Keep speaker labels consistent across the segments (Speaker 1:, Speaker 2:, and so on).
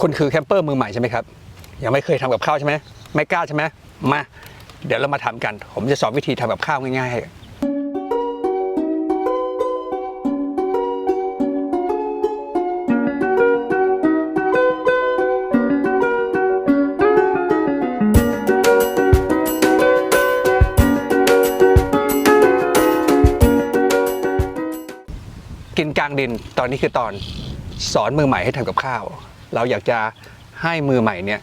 Speaker 1: คุณคือแคมเปอร์มือใหม่ใช่ไหมครับ ยังไม่เคยทำกับข้าวใช่ไหมไม่กล้าใช่ไหมมา เดี๋ยวเรามาทำกัน ผมจะสอนวิธีทำกับข้าวง่ายๆกินกลางดินตอนนี้คือตอนสอนมือใหม่ให้ทำกับข้าว เราอยากจะให้มือใหม่เนี่ย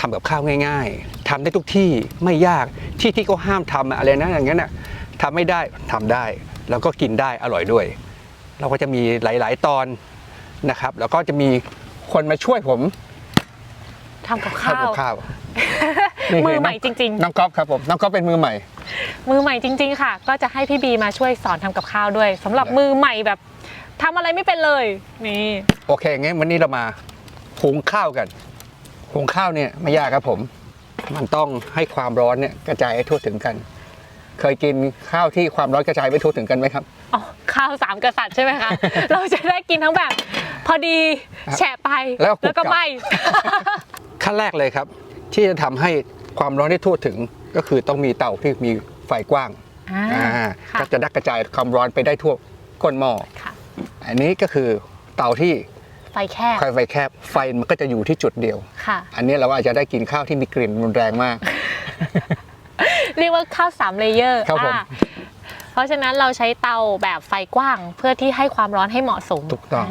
Speaker 1: ทำกับข้าวง่าย ๆทำได้ทุกที่ไม่ยากที่ที่เขาห้ามทำอะไรนะอย่างนั้นน่ะทำไม่ได้ทำได้ แล้วก็กินได้อร่อยด้วย เราก็จะมีหลาย ๆ ตอนนะครับ แล้วก็จะมีคนมาช่วยผม
Speaker 2: ทำกับข้า
Speaker 1: ทำกั
Speaker 2: ว
Speaker 1: บข้าวนี่คื
Speaker 2: มือใหม่จริง
Speaker 1: น้องก๊อฟครับผมน้องก๊อฟเป็นมือใหม่
Speaker 2: ๆมือใหม่จริง ๆ ค่ะ ก็จะให้พี่บีมาช่วยสอนทำกับข้าวด้วยสำหรับ
Speaker 1: ได้
Speaker 2: มือใหม่แบบทำอะไรไม่เป็นเลยนี่
Speaker 1: โอเคงั้นวันนี้เรามา หุงข้าวกันหุงข้าวเนี่ยไม่ยากครับผม มันต้องให้ความร้อนเนี่ยกระจายให้ทั่วถึงกัน เคยกินข้าวที่ความร้อนกระจายไม่ทั่วถึงกันไหมครับ
Speaker 2: อ๋อข้าวสามกษัตริย์ใช่ไหมคะ เราจะได้กินทั้งแบบ พอดี
Speaker 1: ครับ
Speaker 2: แฉะไป
Speaker 1: แล้วก็
Speaker 2: แล้วก็
Speaker 1: กรุบกรับ
Speaker 2: ไหม
Speaker 1: ขั้นแรกเลยครับ ที่จะทำให้ความร้อนได้ทั่วถึงก็คือต้องมีเตาที่มีไฟกว้าง
Speaker 2: อ่า
Speaker 1: อ่า
Speaker 2: ค่ะ
Speaker 1: ก็จะดักกระจายความร้อนไปได้ทั่วก้นหม้อ
Speaker 2: ค่ะ
Speaker 1: อันนี้ก็คือเตาที่
Speaker 2: ไฟแคบ
Speaker 1: ไฟแคบไฟมันก็จะอยู่ที่จุดเดียว
Speaker 2: ค่ะ
Speaker 1: อันนี้เราอาจจะได้กินข้าวที่มีกลิ่นรุนแรงมาก
Speaker 2: เรียกว่าข้าวสามเลเยอร์
Speaker 1: ครับผม
Speaker 2: อ่าเพราะฉะนั้นเราใช้เตาแบบไฟกว้าง เพื่อที่ให้ความร้อนให้เหมาะสม
Speaker 1: ถูกต้อง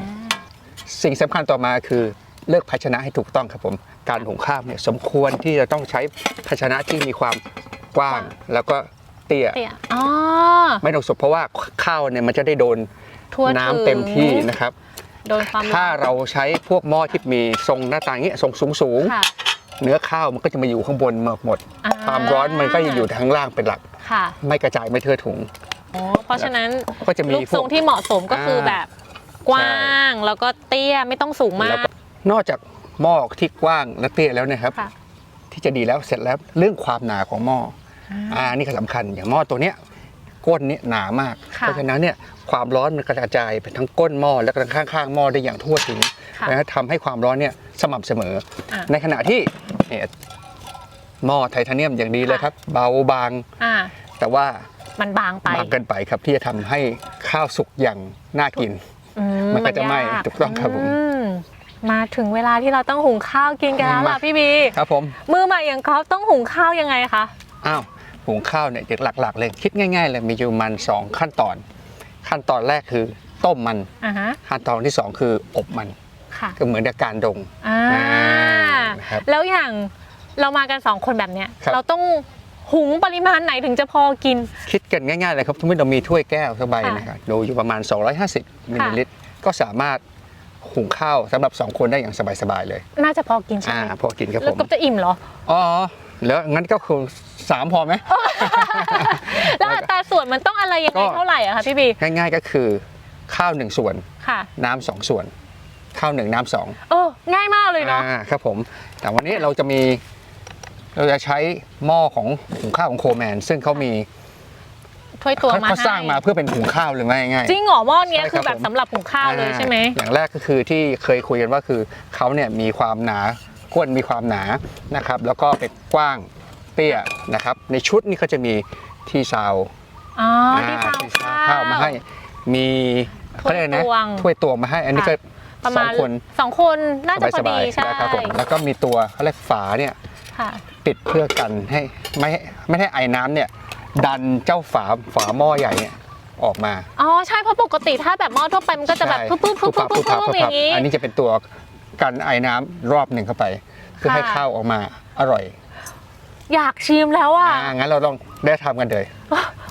Speaker 1: สิ่งสำคัญต่อมาคือเลือกภาชนะให้ถูกต้องครับผม การหุงข้าวเนี่ยสมควรที่จะต้องใช้ภาชนะที่มีความกว้าง แล้วก็เตี้ย
Speaker 2: เตี่ยอ๋อ
Speaker 1: ไม่ต้องสุกเพราะว่าข้าวเนี่ยมันจะได้โดน
Speaker 2: ทั่ว
Speaker 1: น้ำ
Speaker 2: ถึง
Speaker 1: เต็มที่นะครับ
Speaker 2: โดนความ
Speaker 1: ถ้า
Speaker 2: ร้อน
Speaker 1: เราใช้พวกหม้อที่มีทรงหน้าตาอย่างเงี้ยทรงสูงสูงๆ
Speaker 2: ค่ะ
Speaker 1: เนื้อข้าวมันก็จะมาอยู่ข้างบนหมดหมด
Speaker 2: อ่
Speaker 1: ความร้อนมันก็จะอยู่ข้างล่างเป็นหลัก
Speaker 2: ค่ะ
Speaker 1: ไม่กระจายไม่เทือะถุง
Speaker 2: อ๋อเพราะฉะนั้น
Speaker 1: ก็จะมี
Speaker 2: รูป
Speaker 1: พ
Speaker 2: ท
Speaker 1: ว
Speaker 2: ร
Speaker 1: ก
Speaker 2: งที่เหมาะสมก็คืออาแบบกว้างแล้วก็เตี้ยไม่ต้องสูงมา
Speaker 1: แล้ว
Speaker 2: ก
Speaker 1: ก็นอกจากหม้อที่กว้างและเตี้ยแล้วเนะครับ
Speaker 2: ค่ะ
Speaker 1: ที่จะดีแล้วเสร็จแล้วเรื่องความหนาของหม้อออ่านี่ก็สำคัญอย่างหม้อตัวเนี้ย ก้นเนี้ยหนามาก
Speaker 2: ค่ะ
Speaker 1: เพราะฉะนั้นเนี่ยความร้อนมันกระจายไปทั้งก้นหม้อและก็ทั้งข้างๆหม้อได้อย่างทั่วถึง
Speaker 2: ค่ะ
Speaker 1: นะทำให้ความร้อนเนี่ยสม่ำเสมอ
Speaker 2: อะ
Speaker 1: ในขณะที่เนี่ยหม้อไทเทเนียมอย่างดีเลยครับ เบาบาง
Speaker 2: อ่า
Speaker 1: แต่ว่า
Speaker 2: มันบางไป
Speaker 1: บางเกินไปครับที่จะทำให้ข้าวสุกอย่างน่ากิน
Speaker 2: อื
Speaker 1: มันก็จะไหม้
Speaker 2: ยา
Speaker 1: ถูกต้องครับผม
Speaker 2: อืมาถึงเวลาที่เราต้องหุงข้าวกินกันแล้วล่ะ
Speaker 1: มา
Speaker 2: พี่บี
Speaker 1: ครับผม
Speaker 2: มือใหม่อย่างเขาต้องหุงข้าวยังไงคะ
Speaker 1: อ้าว หุงข้าวเนี่ยหลักๆเลยคิดง่ายๆเลยมีอยู่ประมันสองขั้นตอน ขั้นตอนแรกคือต้มมัน
Speaker 2: อ่าฮะ
Speaker 1: ขั้นตอนที่สองคืออบมัน
Speaker 2: ค่ะ
Speaker 1: ก็เหมือนกับการดง
Speaker 2: อ่า
Speaker 1: อ่านะครับ
Speaker 2: แล้วอย่างเรามากันสองคนแบบเนี้ย
Speaker 1: ครับ
Speaker 2: เราต้องหุงปริมาณไหนถึงจะพอกิน
Speaker 1: คิดกันง่ายๆเลยครับทุกท่านเรามีถ้วยแก้วสบาย
Speaker 2: ค่ะ
Speaker 1: นะครับดูอยู่ประมาณ 250มิลลิลิตร ก็สามารถหุงข้าวสำหรับ 2 คนได้อย่างสบายๆเลย
Speaker 2: น่าจะพอกินใช่
Speaker 1: อ่า
Speaker 2: ไหม
Speaker 1: พอกินครับ
Speaker 2: แล้
Speaker 1: ผ
Speaker 2: ว
Speaker 1: ม
Speaker 2: ก็จะอิ่มเหรอ
Speaker 1: อ๋อแล้วงั้นก็คือ สามพอไหม
Speaker 2: แล้วอัตราส่วนมันต้องอะไรยังไง
Speaker 1: ก็
Speaker 2: เท่าไหร่อะคะพี่บี
Speaker 1: ง่ายๆก็คือข้าวหนึ่งส่วน
Speaker 2: ค่ะ
Speaker 1: น้ำสองส่วน ข้าวหนึ่งน้ำสอง
Speaker 2: โอ้ง่ายมากเลยเนาะ
Speaker 1: อ่าครับผม แต่วันนี้เราจะมีเราจะใช้หม้อของหุงข้าวของโคแมน ซึ่งเขามี
Speaker 2: ถ้วยตัวมา
Speaker 1: เขา
Speaker 2: ให้
Speaker 1: สร้างมาเพื่อเป็นหุงข้าวเลยง่ายๆ
Speaker 2: จริงเหรอหม้อเนี้ย
Speaker 1: ใช่
Speaker 2: คือ
Speaker 1: ครับ
Speaker 2: แบบ
Speaker 1: ผม
Speaker 2: สำหรับหุงข้าวเลยใช่ไหม
Speaker 1: อ่าอย่างแรกก็คือที่เคยคุยกันว่าคือเขาเนี่ยมีความหนาก้นมีความหนานะครับ แล้วก็เป็นกว้าง เตี้ยนะครับ ในชุดนี่ก็จะมีที่ซาว
Speaker 2: อ๋อที่
Speaker 1: อ่า
Speaker 2: ซาว
Speaker 1: ที่ซาวข้าวมาให้มีเขาเรียกอะไรนะ
Speaker 2: ถ้วยตวง
Speaker 1: ถ้วยตวงมาให้อันนี้ก็
Speaker 2: ประ
Speaker 1: ส
Speaker 2: มา
Speaker 1: อง
Speaker 2: ณ
Speaker 1: คน
Speaker 2: สองคนน่าจะพอ
Speaker 1: สบา
Speaker 2: ดี
Speaker 1: ยๆ
Speaker 2: ใช่
Speaker 1: นะครับผมแล้วก็มีตัวเขาเรียกฝาเนี่ย
Speaker 2: ค่ะ
Speaker 1: ปิดเพื่อกันให้ไม่ให้ไม่ให้ไอ้น้ำเนี่ยดันเจ้าฝาฝาหม้อใหญ่เนี่ยออกมา
Speaker 2: อ๋อใช่เพราะปกติถ้าแบบหม้อทั่วไปมันก็จะแบบ
Speaker 1: ใช่
Speaker 2: ปุ๊บปุ๊บปุ๊บปุ๊บปุ๊บ
Speaker 1: พั
Speaker 2: ปุ๊บอย่าง
Speaker 1: นี้
Speaker 2: นี้
Speaker 1: อันนี้จะเป็นตัวกันไอ้น้ำรอบหนึ่งเข้าไป เพื่อให้
Speaker 2: ค่ะ
Speaker 1: ข้าวออกมาอร่อย
Speaker 2: อยากชิมแล้วอะ
Speaker 1: อ่างั้นเราต้องได้ทำกันเลย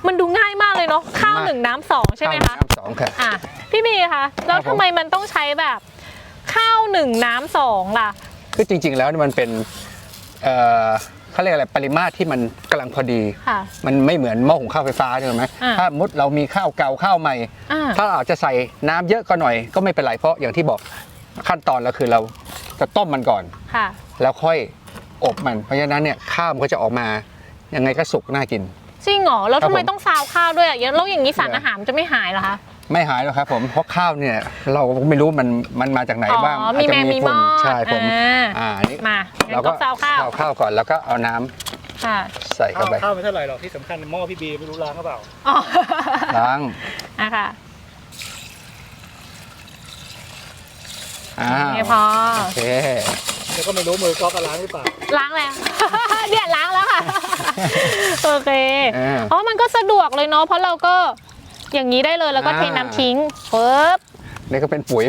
Speaker 2: มันดูง่ายมากเลยเนาะข้าว
Speaker 1: มาก
Speaker 2: หนึ่งน้ำสองใช่ไหม
Speaker 1: ข้าว
Speaker 2: คะ
Speaker 1: น้ำสองค่ะ
Speaker 2: อะพี่บีคะแล้ว
Speaker 1: ครับผม
Speaker 2: ทำไมมันต้องใช้แบบข้าวหนึ่งน้ำสองล่ะ
Speaker 1: คือจริง ๆ แล้วนี่มันเป็นเอ่อเขาเรียกอะไรปริมาตรที่มันกำลังพอดี
Speaker 2: ค่ะ
Speaker 1: มันไม่เหมือนหม้อหุงข้าวไฟฟ้าใช่ไหม
Speaker 2: อ่า
Speaker 1: ถ้ามุดเรามีข้าวเก่าข้าวใหม่
Speaker 2: อ่า
Speaker 1: ถ้าเราอาจจะใส่น้ำเยอะก็หน่อยก็ไม่เป็นไรเพราะอย่างที่บอกขั้นตอนเราคือเราจะต้มมันก่อน
Speaker 2: ค่ะ
Speaker 1: แล้วค่อย อบมัน เพราะฉะนั้นเนี่ยข้าวมันก็จะออกมายังไงก็สุกน่ากิน
Speaker 2: จริงเหรอ แล้ว
Speaker 1: ครับ
Speaker 2: ทำไม
Speaker 1: ผม
Speaker 2: ต้องซาวข้าวด้วยอะแล้วอย่างนี้สาร
Speaker 1: เนี่ย
Speaker 2: อาหารมันจะไม่หายเหรอคะ
Speaker 1: ไม่หายหรอกครับผมเพราะข้าวเนี่ยเราไม่รู้มันมันมาจากไหน
Speaker 2: อ๋อ
Speaker 1: บ้าง
Speaker 2: มี
Speaker 1: อาจจะ
Speaker 2: แมงมีม
Speaker 1: ฝุ่น
Speaker 2: อด
Speaker 1: ใช่ผม
Speaker 2: อ่า
Speaker 1: อ่านี่
Speaker 2: มางั้
Speaker 1: เรา
Speaker 2: น
Speaker 1: ก็
Speaker 2: ก็เอาข้าว
Speaker 1: เอาข้าวก่อนแล้วก็เอาน้ำ
Speaker 2: ค่ะ
Speaker 1: ใส่เข้า
Speaker 3: ข้าว
Speaker 1: ไป
Speaker 3: ข้าวไม่เท่าไหร่หรอกที่สำคัญหม้อพี่บีไม่รู้ล้างหรือเปล่า
Speaker 2: อ๋อ
Speaker 1: ล้าง
Speaker 2: อะค่ะ
Speaker 1: อ่า
Speaker 2: นี่พอ
Speaker 1: โอเค
Speaker 3: แล้วก็ไม่รู้มือก๊อกก็ล้างหรือเปล่า
Speaker 2: ล้างแล้ว เนี่ยล้างแล้วค่ะ โอเค
Speaker 1: อ่า
Speaker 2: อ๋อ มันก็สะดวกเลยเนาะ เพราะเราก็อย่างนี้ได้เลย แล้วก็
Speaker 1: อ่า
Speaker 2: เทน้ำทิ้งปึ๊บ
Speaker 1: นี่ก็เป็นปุ๋ย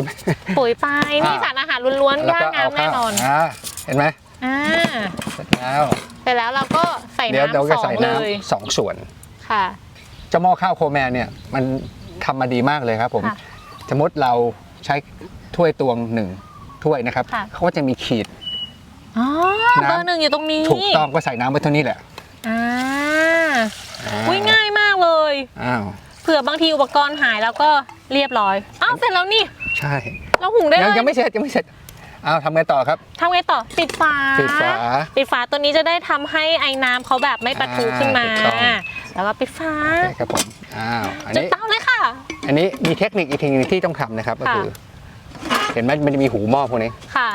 Speaker 2: ปุ๋ยไป นี่
Speaker 1: อ่า
Speaker 2: สารอาหารล้วนๆ
Speaker 1: แล้ว
Speaker 2: ย่า
Speaker 1: ก็
Speaker 2: ง
Speaker 1: เอา
Speaker 2: น้ำแน่
Speaker 1: ข้าวน
Speaker 2: อน
Speaker 1: อ่าเห็นไหม
Speaker 2: อ่า
Speaker 1: เสร็จแล้ว
Speaker 2: เสร็จแล้วเราก็ใส่
Speaker 1: เดี๋ยวเรา
Speaker 2: น้ำ
Speaker 1: จะ
Speaker 2: สอ
Speaker 1: ใส่
Speaker 2: งเลย
Speaker 1: น้ำสองส่วน
Speaker 2: ค่ะ
Speaker 1: เจ้าหม้อข้าวโคแมนเนี่ยมันทำมาดีมากเลยครับผม
Speaker 2: ค่ะ
Speaker 1: สมมติเราใช้ถ้วยตวงหนึ่ง ถ้วยนะครับ
Speaker 2: ค่ะ
Speaker 1: เขาก็จะมีขีด
Speaker 2: อ๋อ
Speaker 1: น้ำ
Speaker 2: เบอร์หนึ่งอยู่ตรงนี้
Speaker 1: ถูกต้องก็ใส่น้ำไปเท่านี้แหละ
Speaker 2: อ่า
Speaker 1: อ่า
Speaker 2: อุ้ยง่ายมากเลย
Speaker 1: อ้าว
Speaker 2: เผื่อบางทีอุปกรณ์หายแล้วก็เรียบร้อย อ้าวเสร็จแล้วนี่
Speaker 1: ใช่
Speaker 2: เราหุงได้
Speaker 1: ยัง
Speaker 2: เลย
Speaker 1: ยังไม่เสร็จยังไม่เสร็จอ้าวทำไงต่อครับ
Speaker 2: ทำไงต่อปิดฝา
Speaker 1: ปิดฝา
Speaker 2: ปิดฝาตัวนี้จะได้ทำให้ไอ้น้ำเขาแบบไม่ปะทุขึ้นมา
Speaker 1: อ่าถูกต้อง
Speaker 2: แล้วก็ปิดฝา
Speaker 1: โอเคครับผมอ้าวอัน
Speaker 2: จุด
Speaker 1: นี้
Speaker 2: เตาเลยค่ะ
Speaker 1: อันนี้มีเทคนิคอีกทีหนึงที่ต้องทำนะครับก็
Speaker 2: ค่ะ
Speaker 1: คือเห็นไหมมันจะมีหูหม้อพวกนี้
Speaker 2: ค่ะ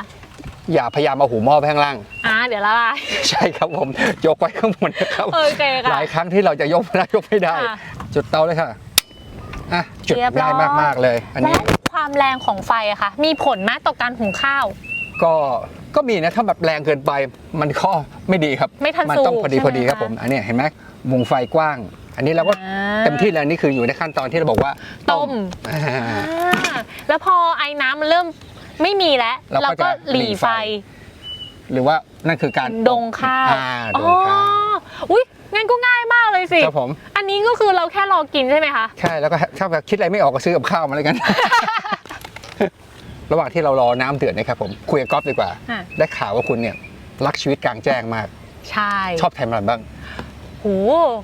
Speaker 1: อย่าพยายามเอาหูหม้อไปข้างล่าง
Speaker 2: อ่าเดี๋ยวละลาย
Speaker 1: ใช่ครับผม ยกไว้ข้างบนนะครับ
Speaker 2: โอเคค่ะ
Speaker 1: หลายครั้งที่เราจะยกไม่ได้ยกไม่ได้
Speaker 2: ค่ะ
Speaker 1: จุดเตาเลยค่ะอะจุด
Speaker 2: เรียบร้
Speaker 1: ง่า
Speaker 2: อย
Speaker 1: ยมากๆเลย อันนี้
Speaker 2: และความแรงของไฟอะค่ะ มีผลไหมต่อการหุงข้าว
Speaker 1: ก็ก็มีนะถ้าแบบแรงเกินไป มันก็ไม่ดีครับ
Speaker 2: ไม่ทัน
Speaker 1: มัน
Speaker 2: สูบ
Speaker 1: ต้องพอดี
Speaker 2: ใช่ไหม
Speaker 1: พอดีครับ
Speaker 2: คะ
Speaker 1: ผม อันนี้เห็นไหมวงไฟกว้าง อันนี้เราก็
Speaker 2: อ่า
Speaker 1: เต็มที่แล้วนี่คืออยู่ในขั้นตอนที่เราบอกว่า
Speaker 2: ต้ม
Speaker 1: อ่า
Speaker 2: อ่าแล้วพอไอ้น้ำมันเริ่มไม่มีแล้ว
Speaker 1: เราก็
Speaker 2: เราก็
Speaker 1: จะ
Speaker 2: หลี
Speaker 1: หลีไฟ
Speaker 2: ไฟ
Speaker 1: หรือว่านั่นคือการ
Speaker 2: ดงข้าว
Speaker 1: อ่าด
Speaker 2: อ๋
Speaker 1: ง
Speaker 2: อ
Speaker 1: ข้าว
Speaker 2: อุ้ยงั้นก็ง่ายมากเลยสิ
Speaker 1: ครับผม
Speaker 2: อันนี้ก็คือเราแค่รอกินใช่ไหมคะ
Speaker 1: ใช่แล้วก็ถ้าแบบคิดอะไรไม่ออกก็ซื้อกับข้าวมาแล้วกัน ระหว่างที่เรารอน้ำเดือดนะครับผมคุยกับก๊อฟดีกว่า
Speaker 2: อะ
Speaker 1: ได้ข่าวว่าคุณเนี่ยรักชีวิตกลางแจ้งมาก
Speaker 2: ใช่
Speaker 1: ชอบทำอะไรบ้าง
Speaker 2: โห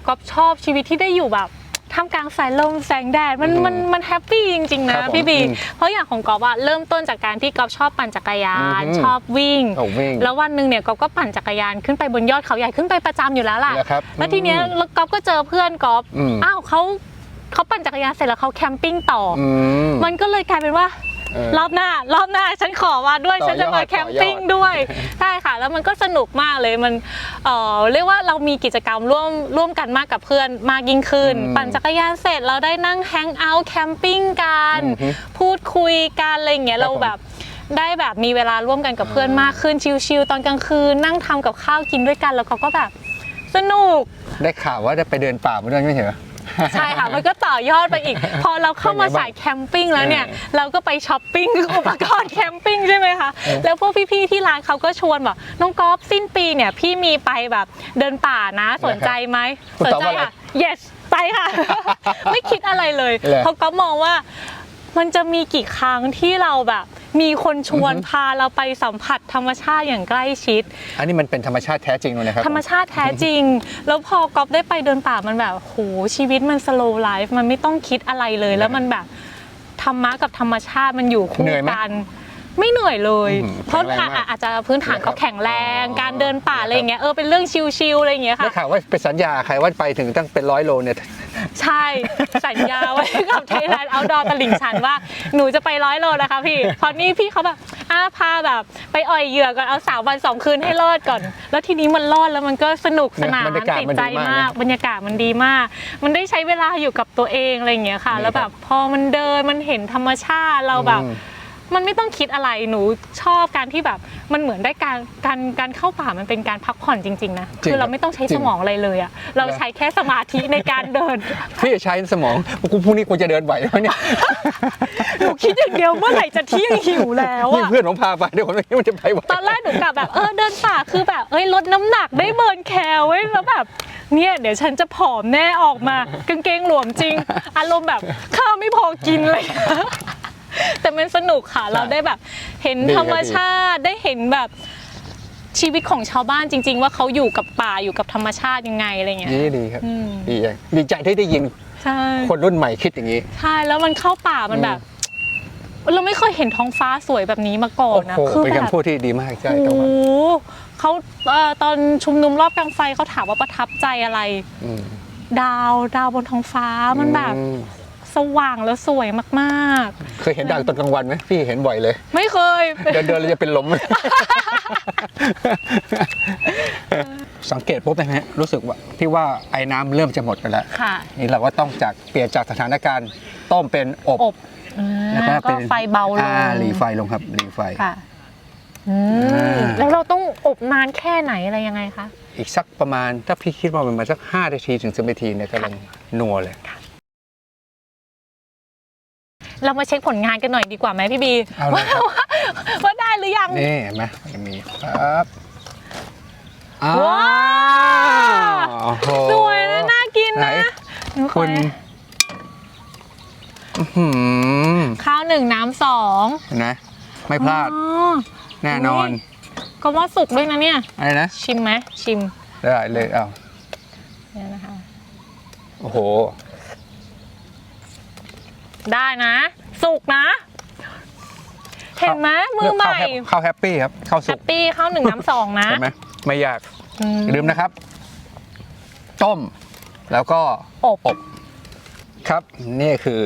Speaker 2: ก๊อฟชอบชีวิตที่ได้อยู่แบบท่ามกลางสายลมแสงแดดมัน
Speaker 1: อืม
Speaker 2: มันมันแฮปปี้จริงๆ
Speaker 1: ครั
Speaker 2: นะ
Speaker 1: บผม
Speaker 2: พี่บี
Speaker 1: อืม
Speaker 2: เพราะอย่างของก๊อฟอะเริ่มต้นจากการที่ก๊อฟชอบปั่นจักรยาน
Speaker 1: อืม
Speaker 2: ชอบวิ่ง
Speaker 1: โอ้วิ่ง
Speaker 2: แล้ววันหนึ่งเนี่ยก๊อฟก็ปั่นจักรยานขึ้นไปบนยอดเขาใหญ่ขึ้นไปประจำอยู่แล้วล่ะ
Speaker 1: แล้วครับ
Speaker 2: แล้วทีเนี้ย
Speaker 1: อืม
Speaker 2: แล้วก๊อฟก็เจอเพื่อนก๊อฟ
Speaker 1: อืม
Speaker 2: อ้าวเขาเขาปั่นจักรยานเสร็จแล้วเขาแคมปิ้งต่ออ
Speaker 1: อืม
Speaker 2: มันก็เลยกลายเป็นว่า
Speaker 1: เออ
Speaker 2: รอบหน้ารอบหน้าฉันขอมาด้วย
Speaker 1: ต่อยอด
Speaker 2: ฉันจะมาแคมปิ้ง
Speaker 1: ต่อยอด
Speaker 2: ด้วยใช่ค่ะ แล้วมันก็สนุกมากเลยมันเอ่อเรียกว่าเรามีกิจกรรมร่วมร่วมกันมากกับเพื่อนมากยิ่งขึ้น
Speaker 1: อืม
Speaker 2: ปั่นจักรยานเสร็จเราได้นั่งแฮงเอาท์แคมปิ้งกัน
Speaker 1: อือฮึ
Speaker 2: พูดคุยกันอะไรอย่างเงี้ย
Speaker 1: ครับ
Speaker 2: เราแบบได้แบบมีเวลาร่วมกันกับเพื่อน
Speaker 1: อ่าม
Speaker 2: มากขึ้นชิลๆตอนกลางคืนนั่งทำกับข้าวกินด้วยกันแล้วเขาก็แบบสนุก
Speaker 1: ได้ข่าวว่าได้ไปเดินป่ามาด้วยไม่ใช่เหรอ
Speaker 2: ใช่ค่ะ มันก็ต่อยอดไปอีก พอเราเข้ามาสายแคมปิ้งแล้วเนี่ย
Speaker 1: เออ
Speaker 2: เราก็ไปช้อปปิ้งอุปกรณ์แคมปิ้งใช่ไหมคะ
Speaker 1: เออ
Speaker 2: แล้วพวกพี่ๆที่ร้านเขาก็ชวนบอกน้องก๊อฟสิ้นปีเนี่ยพี่มีไปแบบเดินป่านะสนใจไหม
Speaker 1: คุณ
Speaker 2: สน
Speaker 1: ตอบ
Speaker 2: ใจ
Speaker 1: ว่าอะไร
Speaker 2: ค่ะ yes ไปค่ะ ไม่คิดอะไรเลย
Speaker 1: เหรอ
Speaker 2: เพราะก็มองว่ามันจะมีกี่ครั้งที่เราแบบ มีคนชวน
Speaker 1: อือฮึ
Speaker 2: พาเราไปสัมผัสธรรมชาติอย่างใกล้ชิด
Speaker 1: อันนี้มันเป็นธรรมชาติแท้จริงเลยนะครับ
Speaker 2: ธรรมชาติแท้จริง แล้วพอก๊อฟได้ไปเดินป่ามันแบบโหชีวิตมัน slow life มันไม่ต้องคิดอะไรเลย แล้วมันแบบธรรมะกับธรรมชาติมันอยู่คู่
Speaker 1: เหนื่อยไหม
Speaker 2: กัน ไม่เหนื่อยเลย
Speaker 1: อืม
Speaker 2: เพราะ
Speaker 1: แข็งแรงมาก
Speaker 2: อาจจะพื้นฐาน
Speaker 1: นะครับ
Speaker 2: ก็แข็งแรง
Speaker 1: อ๋อ
Speaker 2: การเดินป่าอะไรอย่างเงี้ยเออเป็นเรื่องชิลๆอะไรอย่างเงี้ย
Speaker 1: ได้
Speaker 2: ค่ะ
Speaker 1: ข่าวว่าไปสัญญาใครว่าไปถึงตั้งเป็นร้อยโลเนี่ย
Speaker 2: ใช่ สัญญาไว้กับไทยแลนด์เอาดอตลิ่งชันว่าหนูจะไปร้อยโลนะคะพี่เพราะนี่พี่เขาแบบอ้าพาแบบไปอ่อยเหยื่อก่อนเอาสามวันสองคืนให้รอดก่อน แล้วทีนี้มันรอดแล้วมันก็สนุกสนาน
Speaker 1: บรรยากาศ
Speaker 2: ติด
Speaker 1: มัน
Speaker 2: ใจ
Speaker 1: ดีมาก
Speaker 2: มาก
Speaker 1: นะ
Speaker 2: บรรยากาศมันดีมาก มันได้ใช้เวลาอยู่กับตัวเองอะไรอย่างเงี้ยค่ะ
Speaker 1: นี่
Speaker 2: แล้วแบบพอมันเดินมันเห็นธรรมชาติเราแบบ
Speaker 1: อืม
Speaker 2: มันไม่ต้องคิดอะไรหนูชอบการที่แบบมันเหมือนได้การการการเข้าป่ามันเป็นการพักผ่อนจริงๆนะ
Speaker 1: จริง
Speaker 2: คือเราไม่ต้องใช้
Speaker 1: จริ
Speaker 2: ส
Speaker 1: ง
Speaker 2: มองอะไรเลยอะเราใช้แค่สมาธิในการเดิน
Speaker 1: พี่จะใช้สมองกูพรุ่งนี้กูจะเดินไหวไหมเนี่ย
Speaker 2: หนูคิดอย่างเดียวเมื่อไหร่จะเที่ยงหิวแล้ว
Speaker 1: นี่
Speaker 2: อะ
Speaker 1: เพื่อนผมพาไปเดี๋ยวผมไม่คิดว่าจะไปไหว
Speaker 2: ตอนแรกหนูกะแบบเออเดินป่าคือแบบเอ้ยลดน้ำหนักได้เบิร์นแคลไว้ยแล้วแบบเนี่ยเดี๋ยวฉันจะผอมแน่ออกมากางเกงหลวมจริง อารมณ์แบบข้าวไม่พอกินเลย แต่มันสนุกค่ะ เราได้แบบเห็น
Speaker 1: ดีครับ
Speaker 2: ธรรมชาติได้เห็นแบบชีวิตของชาวบ้านจริง ๆ ว่าเขาอยู่กับป่าอยู่กับธรรมชาติยังไงอะไรเงี้ย
Speaker 1: นี่ดีครับ
Speaker 2: อืม
Speaker 1: ดีอย่างดีใจที่ได้ยิน
Speaker 2: ใช่
Speaker 1: คนรุ่นใหม่คิดอย่างนี้
Speaker 2: ใช่แล้วมันเข้าป่ามันแบบ เราไม่เคยเห็นท้องฟ้าสวยแบบนี้มาก่อ
Speaker 1: โอ้
Speaker 2: นนะ
Speaker 1: โห
Speaker 2: คือ
Speaker 1: เป็น
Speaker 2: แบ
Speaker 1: การ
Speaker 2: บ
Speaker 1: พูดที่ดีมากใช่
Speaker 2: โอ้
Speaker 1: ครับ
Speaker 2: โห
Speaker 1: ผม
Speaker 2: เขาเอ่อตอนชุมนุมรอบกลางไฟเขาถามว่าประทับใจอะไร
Speaker 1: อืม
Speaker 2: ดาวดาวบนท้องฟ้ามันแบบ
Speaker 1: อืม
Speaker 2: สว่างแล้วสวยมาก
Speaker 1: เคยเห็นด่างตอนกลางวันไหมพี่เห็นบ่อยเลย
Speaker 2: ๆ ไม่เคย
Speaker 1: เดินเดินๆแล้วจะเป็นลม สังเกตปุ๊บนะฮะรู้สึกว่าพี่ว่าไอ้น้ำเริ่มจะหมดไปแล้ว
Speaker 2: ค่ะ
Speaker 1: นี่เราก็ต้องจากเปลี่ยนจากสถานการณ์ต้มเป็นอบ
Speaker 2: อบอ่า
Speaker 1: แล้วก็
Speaker 2: ก็
Speaker 1: เป็น
Speaker 2: ไฟเบาลง
Speaker 1: อ่รีไฟลงครับรีไฟ
Speaker 2: ค่ะอืม
Speaker 1: อ่า
Speaker 2: แล้วเราต้องอบนานแค่ไหนอะไรยังไงคะ
Speaker 1: อีกสักประมาณถ้าพี่คิดว่ามันมาสัก5นาทีถึง10นาทีเนี่ยกำลังนัวเลย
Speaker 2: เรามาเช็คผลงานกันหน่อยดีกว่าไหมพี่บี
Speaker 1: เอาเลยครับ
Speaker 2: ว่าว่าได้หรือยัง
Speaker 1: นี่เห็นไหมมันจะมีครับอ้าว
Speaker 2: ว้า ว
Speaker 1: โอ้โห
Speaker 2: สวยนะน่ากิน
Speaker 1: ไหน
Speaker 2: นะหนูขอ
Speaker 1: คุณอื้อหือ
Speaker 2: ข้าวหนึ่งน้ำสอง
Speaker 1: เห็นไหมไม่พลาด
Speaker 2: อ๋อ
Speaker 1: แน่นอน
Speaker 2: ก็ว่าสุกด้วยนะเนี่ย
Speaker 1: อะไรนะ
Speaker 2: ชิมไหมชิม
Speaker 1: ได้เลยอ้าว
Speaker 2: เนี่ยนะคะ
Speaker 1: โอ้โห
Speaker 2: ได้นะ สุกนะ เห็นไหมมือใหม่
Speaker 1: เข้าแฮปปี้ครับเข้า
Speaker 2: แฮ
Speaker 1: สุก
Speaker 2: ปปี้ข้าวหนึ่งน้ำสองนะ
Speaker 1: เห็นไหมไม่ยาก
Speaker 2: อืม
Speaker 1: อย่าลืมนะครับ ต้ม แล้วก็
Speaker 2: อบ
Speaker 1: อบ ครับนี่คือ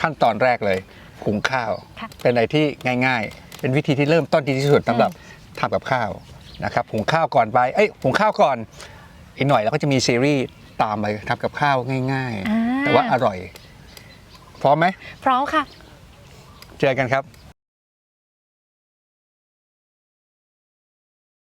Speaker 1: ขั้นตอนแรกเลยหุงข้าว
Speaker 2: ค่ะ
Speaker 1: เป็นอะไรที่ง่าย ๆ เป็นวิธีที่เริ่มต้นดีที่สุดสำหรับทำกับข้าวนะครับหุงข้าวก่อนไปเอ้ยหุงข้าวก่อนอีกหน่อยเราก็จะมีซีรีส์ตามไปทำกับข้าวง่าย
Speaker 2: อ่า
Speaker 1: ๆ แต่ว่าอร่อย พร้อมไหม
Speaker 2: พร้อมค่ะ
Speaker 1: เจอกันครับ